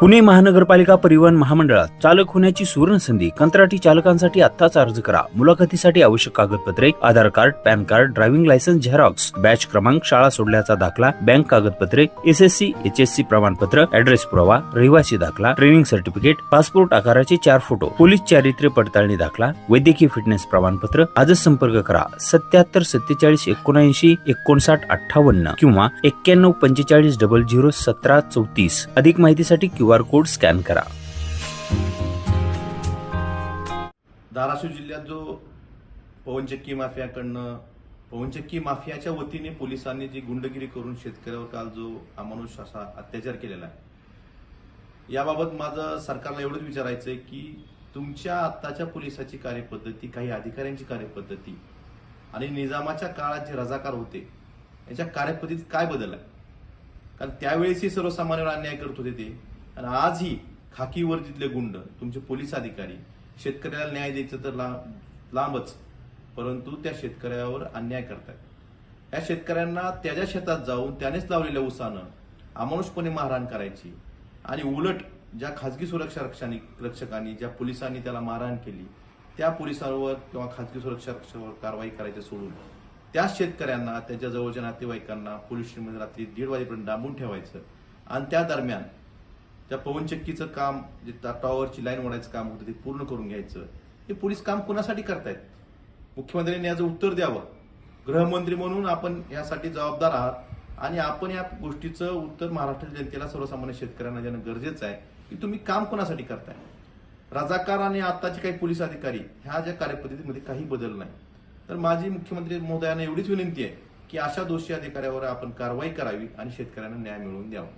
पुणे महानगरपालिका परिवहन महामंडळात चालक होण्याची सुवर्ण संधी कंत्राटी चालकांसाठी आत्ताच अर्ज करा. मुलाखतीसाठी आवश्यक कागदपत्रे Aadhaar card PAN card driving licence xerox batch क्रमांक शाळा सोडल्याचा दाखला बँक कागदपत्रे एसएससी एचएससी प्रमाणपत्र ऍड्रेस पुरावा रहिवासी दाखला ट्रेनिंग सर्टिफिकेट पासपोर्ट आकाराचे चार फोटो पोलीस चारित्र्य पडताळणी दाखला वैद्यकीय फिटनेस प्रमाणपत्र आजच संपर्क करा. सत्याहत्तर सत्तेचाळीस एकोणऐंशी एकोणसाठ अठ्ठावन्न किंवा एक्क्याण्णव पंचेचाळीस डबल झिरो सतरा चौतीस. अधिक माहितीसाठी क्यू आर कोड स्कॅन करा. धाराशिव जिल्ह्यात जो पवनचक्की माफियाकडनं पवनचक्की माफियाच्या वतीने पोलिसांनी जी गुंडगिरी करून शेतकऱ्यावर काल जो अमानुष असा अत्याचार केलेला आहे याबाबत माझं सरकारला एवढंच विचारायचं आहे की तुमच्या आत्ताच्या पोलिसाची कार्यपद्धती काही अधिकाऱ्यांची कार्यपद्धती आणि निजामाच्या काळात जे रजाकार होते याच्या कार्यपद्धतीत काय बदल आहे? कारण त्यावेळेसही सर्वसामान्यांवर अन्याय करत होते ते. आणि आजही खाकी वर्दीतले गुंड तुमचे पोलीस अधिकारी शेतकऱ्याला न्याय द्यायचं तर लांब लांबच परंतु त्या शेतकऱ्यावर अन्याय करतात या शेतकऱ्यांना त्याच्या शेतात जाऊन त्यानेच लावलेल्या उसानं अमानुषपणे मारहाण करायची आणि उलट ज्या खाजगी सुरक्षा रक्षांनी रक्षकांनी ज्या पोलिसांनी त्याला मारहाण केली त्या पोलिसांवर किंवा खाजगी सुरक्षा रक्षकावर कारवाई करायची सोडून त्याच शेतकऱ्यांना त्याच्या जवळच्या नातेवाईकांना पोलीस स्टेशनमध्ये रात्री दीड वाजेपर्यंत डांबून ठेवायचं आणि त्या दरम्यान त्या पवनचक्कीचं काम जे टॉवरची लाईन ओढायचं काम होतं ते पूर्ण करून घ्यायचं. हे पोलीस काम कोणासाठी करतायत? मुख्यमंत्र्यांनी याचं उत्तर द्यावं. गृहमंत्री म्हणून आपण यासाठी जबाबदार आहात आणि आपण या गोष्टीचं उत्तर महाराष्ट्र जनतेला सर्वसामान्य शेतकऱ्यांना देणं गरजेचं आहे की तुम्ही काम कोणासाठी करताय? रजाकार आणि आताचे काही पोलीस अधिकारी ह्या ज्या कार्यपद्धतीमध्ये काही बदल नाही. तर माझी मुख्यमंत्री महोदयांना एवढीच विनंती आहे की अशा दोषी अधिकाऱ्यावर आपण कारवाई करावी आणि शेतकऱ्यांना न्याय मिळवून द्यावा.